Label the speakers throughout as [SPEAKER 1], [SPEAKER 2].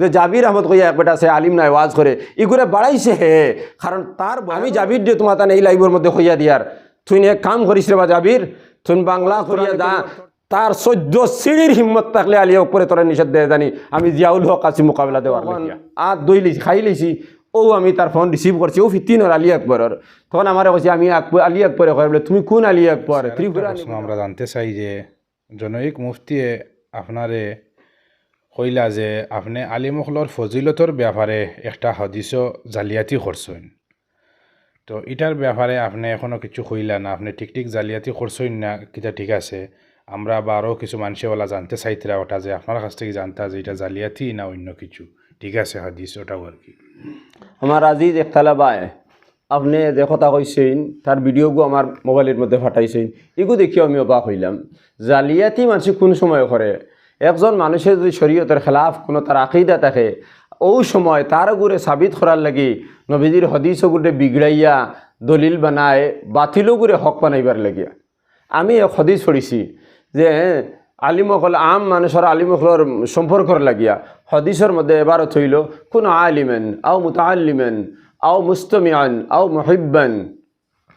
[SPEAKER 1] যে জাবির আহমদ কইয়া এক বেটা আছে আলিম নাই ওয়াজ করে। ইগুরে বাড়াইছে হে। কারণ তার আমি জাবির দিয়ে তোমার এই লাইভের মধ্যে কইয়া দিয়ার তুই এক কাম করিস রে বা জাবির। তুই বাংলা করিয়া দা তার চোদ্দ সিঁড়ির হিম্মত থাকলে আলিয়া উপরে তোরা নিষেধ দেয় জানি। আমি জিয়াউল হক আছি মোকাবিলা দেওয়ার। আর দই লিছি খাই লিছি। ও আমি তার ফোন রিসিভ করছি। ও ফিতিনর আলী আকবরের। তখন আমার কইছে আমি আকবর আলী আকবরে কয়? বলে তুমি কোন আলী আকবর? ত্রিপুরা
[SPEAKER 2] আমরা জানতে চাই যে জনৈক মুফতিয়ে আপনারে কইলা যে আপনি আলিমখলর ফজিলতর ব্যাপারে একটা হদিসও জালিয়াতি করছেন তো এটার ব্যাপারে আপনি এখনও কিছু কইলা না, আপনি ঠিক ঠিক জালিয়াতি করছেন না কিটা ঠিক আছে। আমরা বা আরও কিছু মানুষেওয়ালা জানতে চাইতরা ওটা যে আপনার কাছ থেকে জানতা যে এটা জালিয়াতি না অন্য কিছু। ঠিক আছে হাদিস ওটাও আর কি?
[SPEAKER 1] আমার আজিজ একতালা বায়, আপনি যে কথা কইছেন, তার ভিডিওগু আমার মোবাইলের মধ্যে ফাটাইছেন, এগু দেখিও আমি অবাক হইলাম। জালিয়াতি মানুষ কোন সময় করে? একজন মানুষের যদি শরীয়তের খেলাফ কোনো তার আকিদা থাকে, ও সময় তার গুড়ে সাবিত করার লাগি নবীজির হদিস গুড়ে বিগড়াইয়া দলিল বানায়, বাতিলও গুড়ে হক বানাইবার লাগিয়া আমি এক হদিস পড়িছি যে আলিমকল আম মানুষের আলিমকলর সম্পর্কর লাগিয়া হদিসের মধ্যে এবারও থইল কোন আলিমেন, আও মুতাআল্লিমেন, আও মুস্তমিয়ান আও মুহিব্বান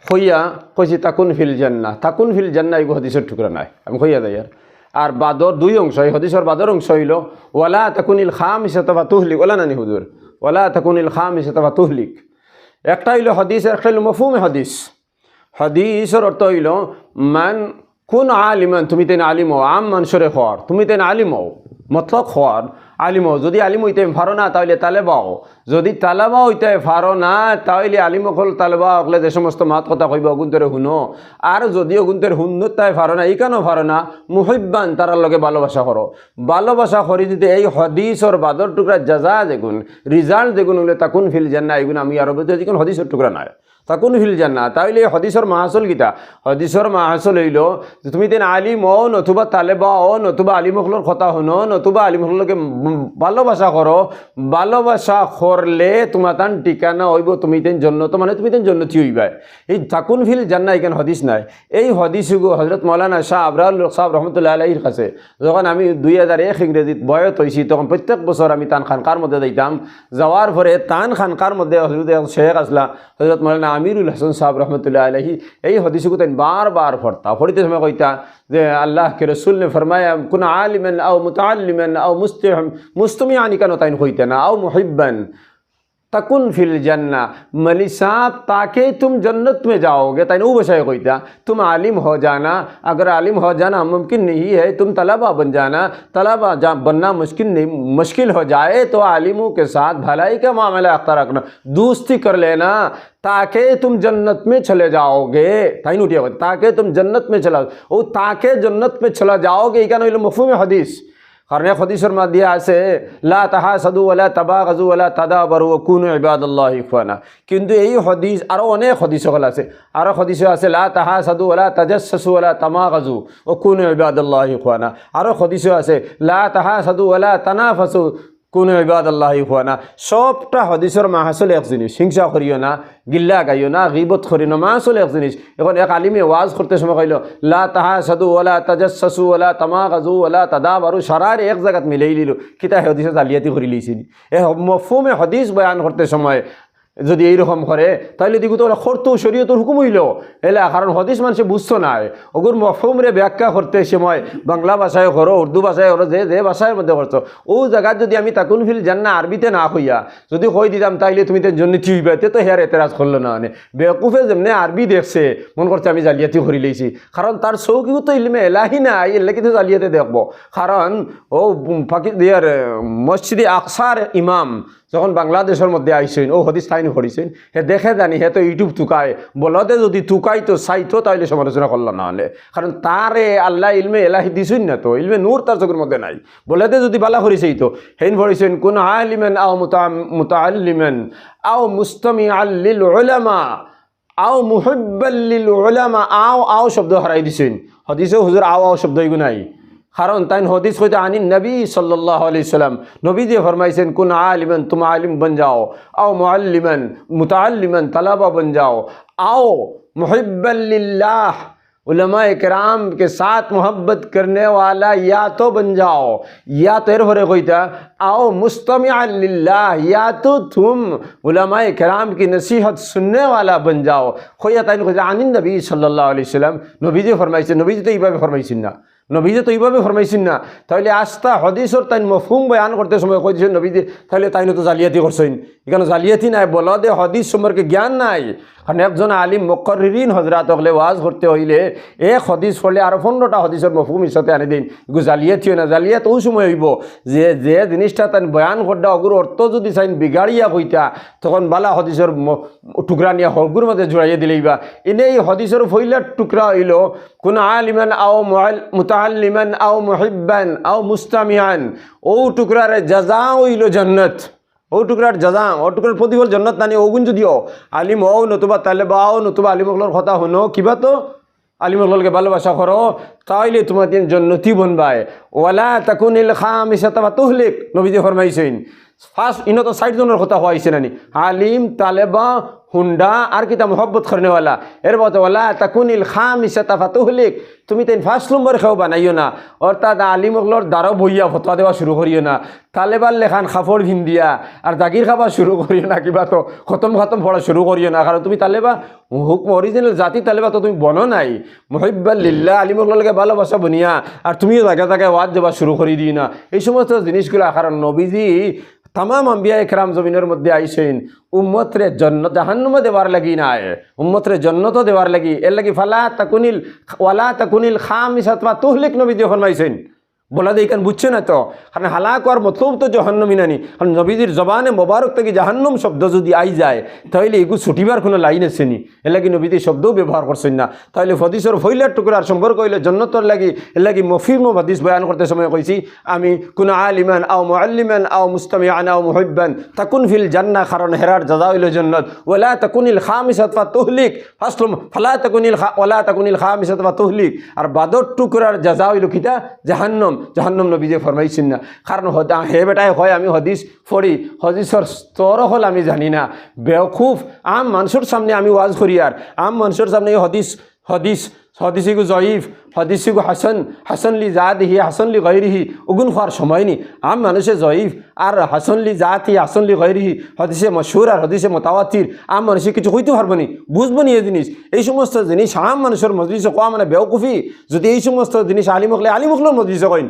[SPEAKER 1] হইয়া কইছি, তাকুন ফিল জান্না তাকুন ফিল জান্না এগো হদিসের টুকরা নাই। আমি কইয়া যাই আর। আর বাদর দুই অংশ, এই হদিসর বাদর অংশ হইল, ওয়ালা তাকুনিল খাম হিসাতবা তুহলিক, ওলা নানি হুজুর? ওলা তাকুনিল খাম হিসাতবা তুহলিক। একটা হইল হদিস একটা হইল মফুমে হদিস। হদিসর অর্থ হইল, মান কোন আলিমান, তুমি তেন আলিম আম মানুষরে হওয়ার তুমি তেন আলিম হও, মতলব খর আলিম, যদি আলিম হইতে ফারো না, তাহলে তালেবাও। যদি তালেবা হইতে ফারো না, তাহলে আলিম অকল তালেবা অকলে যে সমস্ত মাত কথা কইব অগুন্তরে শুনো। আর যদি অগুন্তের হুন্নত তাই ফারো না, ইকানো ফারো না, মুহিব্বান তারার লগে ভালোবাসা করো। ভালোবাসা করি যদি এই হদিসর বাদর টুকরা যাজা যেগুন, রিজাল্ট যেগুন হলে তাকুন ফিল জান্না এগুন আমি আরও যেগুন হদিসর টুকরা নাই তাকুন ফিল জান্না তাইলে হদিসর মাহাসল গীতা হদিসর মাহাসল হইল, তুমি তেন আলিম ও নতুবা তালেবা ও নতুবা আলিমখলর কথা শুনো, নতুবা আলিমখলকে ভালোবাসা করো, ভালোবাসা করলে তোমার তান ঠিকানা হইব, তুমি তেন জন্নত মানে তুমি তেন জন্নতি হইবা। এই তাকুন ফিল জান্না এখানে হদিস নাই। এই হদিস হজরত মৌলানা শাহ আবরাল সাহেব রহমতুল্লাহ আলহির কাছে। যখন আমি দুই হাজার এক ইংরেজিত বয়স হয়েছি তখন প্রত্যেক বছর আমি তান খানকার মধ্যে দিতাম যাওয়ার পরে তান খানকার মধ্যে হজরত শেখ আসলা হজরত মৌলানা আমিরুল হাসান সাহাব রহমতুল্লাহ আলহি এই হদিসকে তাই বারবার ফরতা ফরিতে সময় কইতা যে আল্লাহকে রসুল নে ফরমায়া, কোন আলিমেন আও মুতালিমেন আও মুস্তে মুস্তমি আনি কেন তাইন কইতে না? আও মুহিব্বান? तकुन फिल जन्ना। मली साहब ताकि तुम जन्नत में जाओगे। तैन वो बशाए कोईता तुम आलिम हो जाना। अगर आलिम हो जाना, मुमकिन नहीं है। तुम तलबा बन जाना। तलबा जा, बनना मुश्किल नहीं, मुश्किल हो जाए तो आलिमों के साथ भलाई का मामला अख्तर रखना। दोस्ती कर लेना। ताकि तुम जन्नत में चले जाओगे। ताइन उठिए ताकि तुम जन्नत में चला, ओ ताकि जन्नत में चला जाओगे। क्या मफहूम हदीस। কারণ এক হদিসের মধ্যে আছে, লা তাহা সাদু ওলা তাবা গাজু ওলা তাদা বারু কুন ইবাদ আল্লাহ ইফানা কিন্তু এই হদিস আরও অনেক হদিসকল আছে। আরও হদিস আছে, লা তাহা সাদু ওলা তাজাসু ওলা তামা গাজু ও কুন ইবাদ আল্লাহ ইফানা আরও হদিস আছে, লা তাহা সাদু ওলা তানাফাসু কোনো ইবাদ আল্লাহ না। সবটা হদিসর মাহাসল এক জিনিস। হিংসা করিও না, গিল্লা গাইও না, গিবত করি না মাহাসল এক জিনিস। এখন এক আলিমে ওয়াজ করতে সময় কইল, লা তাহা সাদু ওলা তাজাসসু ওলা তামা গাজু ওলা তাদা বারু সারার এক জায়গাত মিলাই লিল কিতা হদিসে জালিয়াতি করি লিছিল এ মফুমে হদিস বয়ান করতে সময় যদি এইরকম করে তাহলে দিকে তো খরতো, শরীয়তর হুকুম হইল। এলা, কারণ হদিস মানুষে বুঝতো নাই ওগুর মফুমরে ব্যাখ্যা করতে সময় বাংলা ভাষায় করো, উর্দু ভাষায় করো, যে যে ভাষার মধ্যে করছ, ও জায়গাত যদি আমি তাকুন ফিল জান্না আরবিতে না হইয়া, যদি কই দিতাম, তাইলে তুমি তো জন্য চিউবা তো হেয়ার এতেরাজ করল না মানে। বেকুফে যেমনি আরবি দেখছে, মন করছে আমি জালিয়াতি করি লইছি। কারণ তার চৌকিও তো ইলমে এলাহি না এলে কিন্তু জালিয়াতে দেখব। কারণ ও ইয়ার, মসজিদে আকসার ইমাম যখন বাংলাদেশের মধ্যে আইসেন ও হদিস তাইনি করিছেন হে দেখে জানি হে তো ইউটিউব তুকায় বলতে যদি তুকাই তো চাইতো তাইলে সমালোচনা করল না হলে। কারণ তারে আল্লাহ ইলমে এলাহি দিছুন না তো, ইলমে নূর তার চোখের মধ্যে নাই। বলতে যদি বালা করিছেই তো হেন ভরিছেন কোন আলিমেন আও মুতাআল্লিমেন আও মুস্তমি আল্লিল উলামা, আও মুহিব্বাল্লিল উলামা, আও আও শব্দ হারাই দিছেন হদিসে হুজুর আও আও শব্দ এগু নাই। কারণ তাই হদিস হইতে আনি নবী সাল্লাহ আলি সাল্লাম নবী দিয়ে ফরমাইছেন কোন আলিমান তুম আলিম বন যাও আও মুআল্লিমান মুতাআল্লিমান তালাবা বন যাও আও মুহিব্বাল্লিল্লাহ उलमा कराम के साथ मोहब्बत करने वाला या तो बन जाओ या तो एर भरे कोई था आओ मुस्तमिल्ला या तो तुम उलमा कराम की नसीहत सुनने वाला बन जाओ खोया ताइन खोजा आनिन नबी सल्लल्लाहु अलैहि वसल्लम নবী যে ফরমাইছে নবী তো এইভাবে ফরমাইছেন না নবী যে তো এইভাবে ফরমাইছেন না। তাহলে আস্থা হদিসর তাই মফুম বয়ান করতে সময় কইছেন নবী নবীজি? তাহলে তাই তো জালিয়াতি করছেন। এখানে জালিয়াতি নাই, বলদে হদিস সম্পর্কে জ্ঞান নাই। কারণ একজন আলিম মকরিন হজরাত হলে ওয়াজ করতে হইলে এক হদিস পড়লে আরও পনেরোটা হদিসের মফহুম হিসাবে আনি দিন। এগুলো জালিয়াতি না, জালিয়াত ওই সময় হইব। যে যে জিনিসটা তাই বয়ান করতে অগুর অর্থ যদি চাইন বিগাড়িয়া কইতা, তখন বালা হদিসের টুকরা নিয়ে হগুর মধ্যে জড়াইয়া দিলেই বা এনেই হদিসের ফইলার টুকরা হইল, কোন আলিমান আও মুতাল্লিমান আও মুহিব্বান আও মুস্তামিয়ান ও টুকরার জাজা হইল জান্নাত। ও টুকরার জাজা ও টুকরার প্রতিফল জন্নত নানি ওগুন যদিও। আলিম হও নতুবা তালে বাও, নতুবা আলিমকলর কথা শুনো। কিবা তো? আলিমকলকে ভালোবাসা করো তাইলে তোমার দিন জন্নতি বনবায় ওয়ালা তাকুনিল খাম ইসাতাবা তুহলিক, নবীজি ফরমাইছেন ফার্স্ট ইনত সাইড জনের কথা হওয়াইছে নানি। আলিম তালেবা হুন্ডা আর কিতা মোহব্বত করনেওয়ালা। এর মতো ওলা তাকুনিল খাম ইসাতাফা তুহলিক তুমি তাই ফার্স্ট নম্বর খেও বানাইও না। অর্থাৎ আলিম ওগুলোর দ্বারাও বইয়া ফতোয়া দেওয়া শুরু করিও না। তালেবার লেখান খাফড় ভিন্দিয়া। আর জাগির খাবা শুরু করিও না, কিবা তো খতম খতম পড়া শুরু করিও না। কারণ তুমি তালেবা হুক অরিজিনাল জাতি তালেবা তো তুমি বনো নাই। মহিব্বা লিল্লা আলিম ওগুলোকে ভালোবাসা বনিয়া। আর তুমিও জায়গা জায়গায় ওয়াজ দেওয়া শুরু করে দিই না এই সমস্ত জিনিসগুলো কারণ নবীজি তামাম আম্বিয়া একরাম জমিনের মধ্যে আইসেন উম্মতরে জন্ন জাহান্নমে দেওয়ার লাগি না উম্মতরে জন্নত দেওয়ার লাগি এর লাগি ফালা তাকুনিল ওয়ালা তাকুনিল খাম ইসাতমা তুহলিক নবী দিয়ে ফরমাইছেন বলা দিয়ে এখানে বুঝছে না তো? কারণ হালাক আর মতলব তো জহান্নমি নানি। কারণ নবীজির জবানে মোবারক থেকে জাহান্নম শব্দ যদি আই যায়, তাহলে এগু ছুটিবার কোনো লাইন আছে নি। এর নবীজি শব্দও ব্যবহার করছেন না। তাহলে ফদিসর ফইলার টুকরার সম্পর্ক হইলে জন্নতর লাগি, এর লাগি মফিম হাদিস বয়ান করতে সময় কইছি, আমি কোন আলিমান আও মুআল্লিমান আও মুস্তামিআন আও মুহিব্বান, তাকুন ফিল জান্না কারণ হেরার জাযা হইল জান্নাত। ওয়ালা তাকুনিল খামিসাত ফা তুহলিক। ফাসলুম ফালা তাকুনিল খা ওয়ালা তাকুনিল খামিসাত ফা তুহলিক। আর বাদর টুকরার জাযা হইল কিতা? জাহান্নম। জাহান্নম নবীজে ফরমাইছেন না। কারণ হে বেটায় হয় আমি হদিস ফড়ি হদিসর স্তর হল আমি জানি না। বেওকুফ, আম মানুষের সামনে আমি ওয়াজ করি আর। আম মানুষের সামনে হদিস হদিস হদিস জয়ীফ, হদিসিগু হাসান, হাসানলি জাদিহি হাসানলি গৈরিহি উগুন হওয়ার সময় নি। আম মানুষে জয়ীফ, আর হাসানলি জাতি, হাসানলি গৈরিহি, হদিসে মশহুর আর হদিসে মোতাবাতির আম মানুষে কিছু হইতে পারব নি, বুঝব নি এই জিনিস। এই সমস্ত জিনিস আম মানুষের মজলিসে কোয়া মানে বেওকুফি। যদি এই সমস্ত জিনিস আলিমকলে আলিমকলের মজলিসে কইন,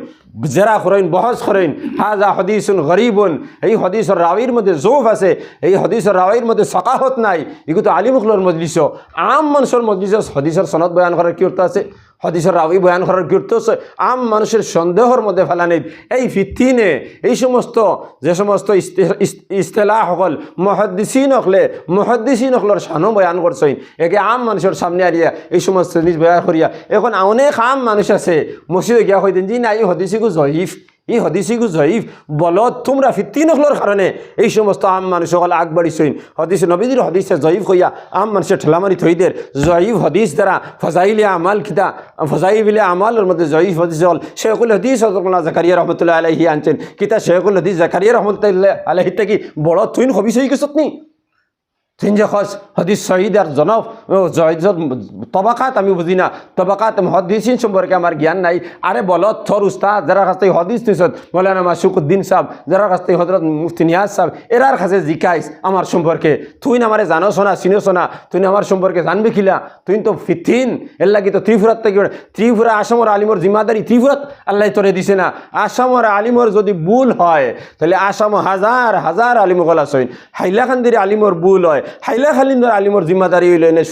[SPEAKER 1] জেরা করেন বহস করেন হাজা হদিসুন গরিবুন, এই হদিসের রাওয়ির মধ্যে জোফ আছে, এই হদিসের রাওয়ির মধ্যে সকাহত নাই এগুলো তো আলিমুখলোর মজলিস আম মানুষের মজলিস হদিসের সনদ বয়ান করার কি অর্থ আছে, হদিসের রাউি বয়ান করার কি অর্থ আছে, আম মানুষের সন্দেহর মধ্যে ফেলা নেই। এই ফিতিনে, এই সমস্ত, যে সমস্ত ইস্তেলা হকল, মহাদ্দিসিন হকলে, মহাদ্দিসিন হকলের শানো বয়ান করছেন। একে আম মানুষের সামনে আরিয়া এই সমস্ত জিনিস বয়ান করিয়া, এখন অনেক আম মানুষ আছে, মসজিদে গিয়া হইতেন যে না, এই হদিসিগু জয়ীফ? এই হদিসিগু জয়ীফ বলত তোমরা ফিত্তি নকলর কারণে এই সমস্ত আম মানুষ সকল আগবাড়িছইন হদিস নবীদের হদিসে জয়ীফ হইয়া আম মানুষের ঠেলামারি থইদের। জয়ীফ হদিস দ্বারা ফজাইলে আমাল কিতা ফজাইবিলে আমালের মধ্যে জয়ীফ হদিস হল শেখুল হদিস হজরতুল্লাহ জাকারিয়া রহমতুল্লাহ আলহি আনছেন। কিতা শেখুল হদিস জাকারিয়া রহমতুল্লাহ আলহি থেকে বড় তুইন হবিস হয়ে গেছত নি? হদিস শহীদ আর জনব তবাকাত আমি বুঝি না। তবাকাত হদিসিন সম্পর্কে আমার জ্ঞান নাই। আরে বল, থর উস্তাদ যারা কাছ থেকে হদিস নিছত মৌলানা মাসুকুদ্দিন সাহেব যারা কাছ থেকে হজরত মুফতি নিয়াজ সাহেব, এরার কাছে জিকাইস আমার সম্পর্কে। তুই না আমারে জানো শোনা, চিনো শোনা, তুই আমার সম্পর্কে জানবি খিলা তুই তো ফিথিন এর লাগি তো ত্রিপুরার থেকে ত্রিপুরা আসামর আলিমর জিম্মাদারি ত্রিপুরাত আল্লাহ তোরে দিছে না। আসামর আলিমর যদি ভুল হয়, তাহলে আসাম হাজার হাজার আলিম গলা সইন হাইলাকান্দির আলিমর ভুল হয়। হাইলাখালিন্দর আলিমর জিম্মাদারি হইল এনে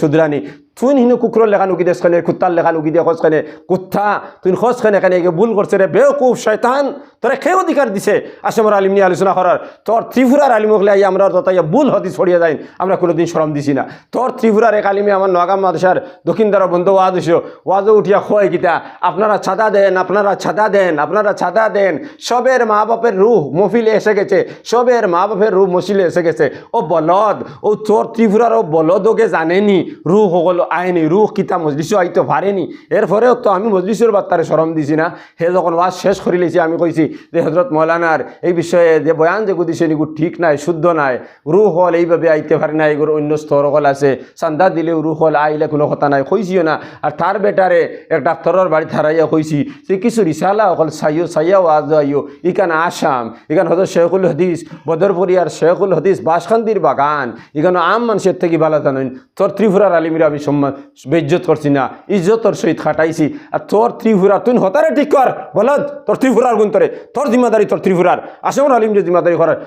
[SPEAKER 1] তুই হিনো কুকুরের লেখা উকি দেশ খানে কুত্তার লেখা উকি দিয়ে খোঁজ খানে কুত্তা, তুই খোঁজ খানে ভুল করছে রে বেওকুফ শয়তান। তোরা খেয়ে অধিকার দিছে আসামর আলিম নিয়ে আলোচনা করার তোর ত্রিপুরার আলিম হলে আমরা তথাইয়া ভুল হতি ছড়িয়ে যাই আমরা কোনোদিন সরম দিছি না। তোর ত্রিপুরার এক আলিমে আমার নগাম মাদ্রাসার দক্ষিণ দ্বারা বন্ধ ওয়াজ হইস ওয়াজও উঠিয়া খোয় কিতা, আপনারা ছাদা দেন, আপনারা ছাদা দেন, আপনারা ছাদা দেন। সবের মা বাপের রুহ মফিলে এসে গেছে, সবের মা বাপের রুহ মসিলে এসে গেছে। ও বলদ, ও তোর ত্রিপুরার ও বলদ ওকে জানেনি, রুহ হল হলো আইনি রুহ কিতা মজলিসও আইতে পারেনি এরপরেও তো আমি মজলিসের বার্তারে সরম দিছি না। হে যখন ওয়াজ শেষ করে লেছি, আমি কইছি যে হজরত মৌলানার এই বিষয়ে যে বয়ান যে দিছে নিগু, ঠিক নাই, শুদ্ধ নাই। রুহ হল এইভাবে আইতে পারে না এগুলো অন্য স্তর হল আছে। চান্দা দিলেও রুহ হল আইলে কোনো কথা নাই, কইছিও না। আর তার বেটারে এক ডাক্তারের বাড়ি থারাইয়া কইছি যে, কিছু রিসালা অকল সাইও সাইয়া ওয়াজ আইও ইকান আসাম ইকান হজরত শেখুল হদিস, বদরপুরিয়ার শেখুল হদিস বাসখান্দির বাগান ইকান আম মানুষের থেকে ভালো জানেন। তোর ত্রিপুরার আলিমিরা আমি সম্মান বেজ্জত করছি না। ইজ্জতর সহিত খাটাইছি। আর তোর ত্রিপুরা তুই হতারে ঠিক কর। বলদ, তোর ত্রিপুরার গুণ তোরে তোর জিম্মাদারি তোর ত্রিপুরার। আসামর আলিম যে জিম্মাদারি করার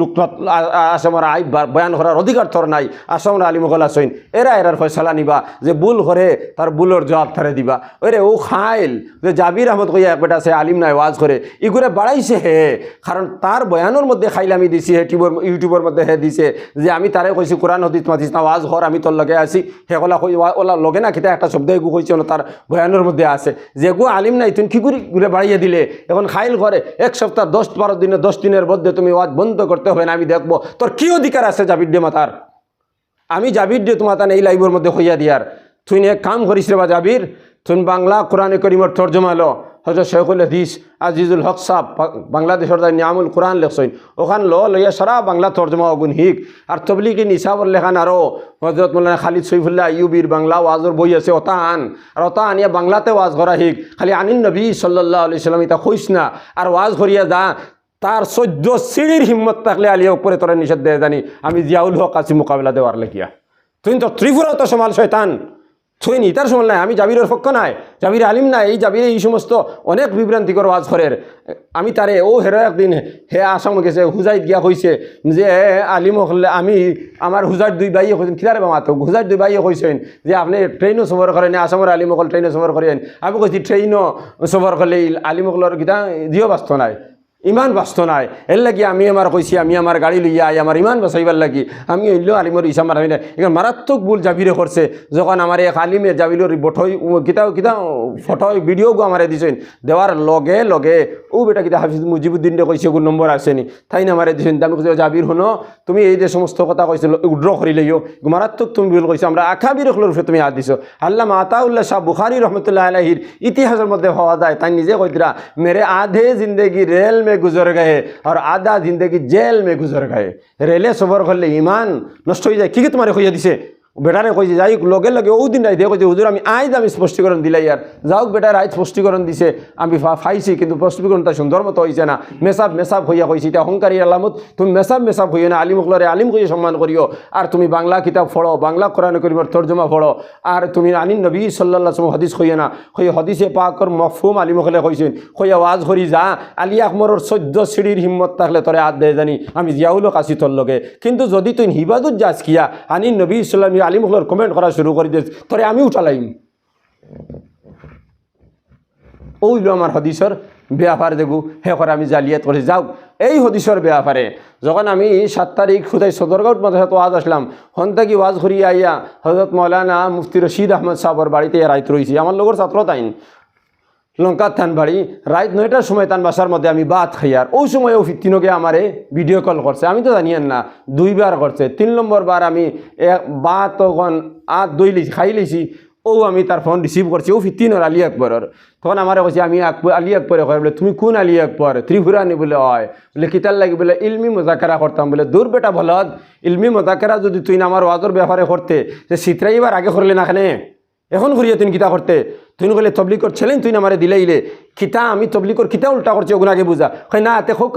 [SPEAKER 1] লোক আসামর আই বয়ান করার অধিকার তোর নাই। আসামর আলিম গল আসইন এরা এরার ফয়সালা নিবা। যে ভুল করে তার ভুলের জবাব থারে দিবা। ওরে ও খাইল যে জাবির আহমদ কইয়া এক বেটা সে আলিম নাই, ওয়াজ করে। ইগুরে বাড়াইছে হে। কারণ তার বয়ানোর মধ্যে খাইলে আমি দিছি হে টিউবর ইউটিউবের মধ্যে হে দিছে। যে আমি তারে কইছি, কোরআন, হদিস মাতিস না, ওয়াজ ঘর আমি তোর লগে আছি। হে কলা কই ওলা লগে না কিতা একটা শব্দ এগু কইছে তার বয়ানোর মধ্যে আছে। যে গো আলিম নাই, তুমি কি করি ঘুরে বাড়িয়ে দিলে? এখন খাইল ঘরে, এক সপ্তাহ, দশ বারো দিনে, দশ দিনের মধ্যে তুমি ওয়াজ বন্ধ করতে হবে না, আমি দেখব। তোর কি অধিকার আছে জাবির দে মাতার আমি জাবির দিয়ে তোমার এই লাইভের মধ্যে হইয়া দিয়ার। তুই এক কাম করিস রে বা জাবির। তুই বাংলা কোরআনে করিমর তর্জমা লো। হজরত শেখুল হাদিস আজিজুল হক সাহ বাংলাদেশের তাই নিয়ামুল কোরআন লেখছইন ওখান ল লইয়া সারা বাংলা তর্জমা অগুন হিক। আর তবলিকি নিসাবর লেখান আরও হজরত মোল্লানা খালিদ সৈফুল্লাহ ইউবির বাংলা ওয়াজর বই আছে ওতা আন আর ওতা আনিয়া বাংলাতে ওয়াজ করা হিক। খালি আনিন নবী সাল্লাহ আলি সাল্লাম ইতা খুঁজ না। আর ওয়াজ করিয়া যা, তার সহ্য সিঁড়ির হিম্মত থাকলে আলিয়া উপরে তোরা নিষেধ দেয় জানি। আমি জিয়াউল হক আছি মোকাবিলা দেওয়ার লেখিয়া। তুই তো ত্রিপুরাও তো সমাল শয়তান। তুই নি তার সমাল নাই, আমি জাবিরের পক্ষ নাই, জাবির আলিম নাই, এই জাবির এই সমস্ত অনেক বিভ্রান্তিকর ওয়াজ করের আমি তারে, ও হেরো একদিন, হে আসাম গেছে হুজাইত গিয়া কইছে যে আলিম হলে, আমি আমার হুজাইত দুই বাইয়ে কইছেন কিতারে বামা তো হুজাইত দুই বাইয়ে কইছেন যে, আপনি ট্রেনও সফর করেন, আসামের আলিম অকল ট্রেনও সফর করেন। আমি কইছি ট্রেনও সফর করলে আলিম অকলের কিতা দিও বাস্ত নাই। ইমান বাস্ত নাই। এর লাগি আমি আমার কইছি আমি আমার গাড়ি লইয়া আই আমার ইমান বাঁচাইবার লাগি। আমি হইলেও আলিমর ইসা মারাই না এখানে মারাত্মক ভুল জাবিরে করছে যখন আমার এক আলিমে জাবিলোর বঠই কিতাও কিতা ফটো ভিডিও গো আমারে দিছেন। দেওয়ার লগে লগে ও বেটা কিতা হাফিজ মুজিবুদ্দিন কইছে ওগুলো নম্বর আসেনি তাই না আমারে দিছেন। আমি কইছি জাবির হনো তুমি এই যে সমস্ত কথা কইছিল উড্র করি লইও। মারাত্মক তুমি ভুল কইছো আমরা আখাবির উপরে তুমি হাত দিছো। আল্লাহ আতাউল্লাহ শাহ বুখারি রহমতুল্লাহ আলহির ইতিহাসের মধ্যে হওয়া যায়। তাই নিজে কইতরা মেরে আধে জিন্দগি রেল মে गुजर गए और আধা जिंदगी জেল মে गुजर गए रेले সফর कर ইমান নষ্ট नष्ट যায় কি কি तुम्हारे হইয়া দিছে বেটারে কইছে, যাই লগে লগে ও দিন দিয়ে কইছে, হুজুর, আমি আইজ আমি স্পষ্টীকরণ দিলাই আর যাওক বেটার আইজ স্পষ্টীকরণ দিছে। আমি ফাইছি, কিন্তু স্পষ্টীকরণটা সুন্দর মতো হয়েছে না। মেসাব মেসাব হইয়া কইছি, এটা অহংকারী আলামত। তুমি মেসাব মেসাব হইয়া না। আলিম হলরে আলিম কইয়ে সম্মান করিও। আর তুমি বাংলা কিতাব পড়ো, বাংলা কোরআন করিমর তর্জমা পড়ো। আর তুমি আনিন নবী সাল্লাহ সাল্লাম হদিস হইয়া না। হই হদিসে পাকর মফহুম আলিম হলে কইছেন, হইয়া ওয়াজ করি যা। আলী আকমরের চৈদ্য সিঁড়ির হিম্মত থাকলে তোরে আদ দেয় জানি। আমি জিয়াউল কাশি তোর লগে। কিন্তু যদি তুই হিবাদুত যাস কিয়া আনিন নবী ইসলাম আলিম হলোর কমেন্ট করা শুরু করে দিয়েছে। তোরে আমি উঠালাইম। ওইলো আমার হদিসর ব্যাপার, দেখু, হে করে আমি জালিয়াত করে। যাও, এই হদিসর ব্যাপারে, যখন আমি সাত তারিখ খুদাই সদরগাঁও মাদ্রাসাত ওয়াজ আসলাম হন্তাকি ওয়াজ ঘুরিয়ে আইয়া হজরত মৌলানা মুফতি রশিদ আহমদ সাহর বাড়িতে রাইত রয়েছি আমার লগর ছাত্র তাইন। লঙ্কার থান বাড়ি রাত নয়টার সময় তান বাসার মধ্যে আমি বাত খাইয়ার ওই সময় ও ফিতিনকে আমারে ভিডিও কল করছে আমি তো জানিয়েন না দুইবার করছে তিন নম্বর বার আমি এক বা তখন আত দই লিছি, খাই লিছি ও আমি তার ফোন রিসিভ করছি ও ফিতিনর আলী আকবরের তখন আমার কইছে আমি আকবর আলী আকবরে কয় বলে, তুমি কোন আলী আকবর ত্রিপুরানি বলে হয় বলে কিতার লাগি বলে, ইলমি মোজাকারা করতাম বলে দূর বেটা বলদ, ইলমি মোজাকারা যদি তুই আমার ওয়াজর ব্যাপারে করতে যে সিতরাইবার আগে করলে না খানে এখন ঘুরিয়ে তুই কিতা করতে তুই বলে তবলিকর ছেলেন, তুই আমারে দিলাইলে কিতা আমি তবলিকর কিতা উল্টা করছি, ওগুলো আগে বুঝা। হয় না, তে হোক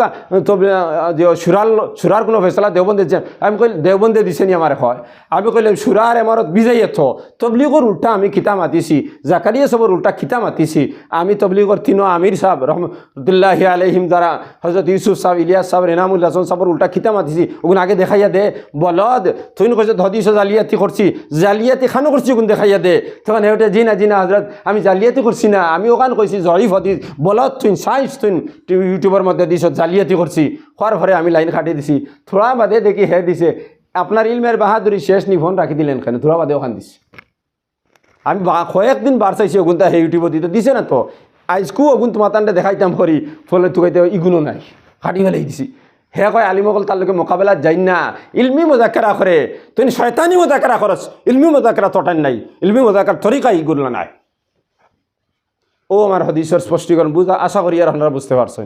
[SPEAKER 1] সুরাল, সুরার কোনো ফেসলা দেওবন্দে আমি কইল, দেওবন্দে দিছে নি আমার হয় আমি কইলাম, সুরার এমারত বিজাই এত তবলিগর উল্টা আমি কিতা মাতিছি, জাকারিয়া সবর উল্টা কিতা মাতিছি। আমি তবলিগর তিনো আমির সাহেব, রহমতুল্লাহ আলহিম দ্বারা হজরত ইউসুফ সাহেব, ইলিয়াস সাহেব রেনামুল হাসন সাহেবর উল্টা কিতা মাতিছি, ওগুলো আগে দেখাইয়া দে। বলদ, তুই কইছে হদিস জালিয়াতি করছি, জালিয়াতি খানো করছি, ওগুলো দেখাইয়া দে। তখন হেউটে জি না জি হজরত আমি জালিয়াতি করছি না, আমি ওখান কইছি জরিফ হতি বলত তুই সাইজ তুই ইউটিউবের মধ্যে দিস জালিয়াতি করছি। খর ভরে আমি লাইন খাটিয়ে দিছি। থোড়া বাদে দেখি হে দিছে, আপনার ইলমের বাহাদুরি শেষ নিভন রাখি দিলেন কেন? থোড়া বাদে ওখান দিছি। আমি কয়েকদিন বার চাইছি ওগুনটা হে ইউটিউবে দিতে দিছে না তো? আইসকু ওগুন তোমার তানটা দেখাইতাম ফরি ফলে তুকাইতে ইগুনো নাই খাটি ফেলাই দিছি। হে কয় আলিমকল তার লোকে মোকাবেলা যাই না, ইলমি মোজাকেরা করে তুই শয়তানি মোজাকেরা করস ইলমি মোজাকেরা তটান নাই, ইলমি মোজাকের তরিকা ইগুলো নাই। ও আমার হদিসের স্পষ্টীকরণ বুঝা আশা করি আর আপনারা বুঝতে পারছেন।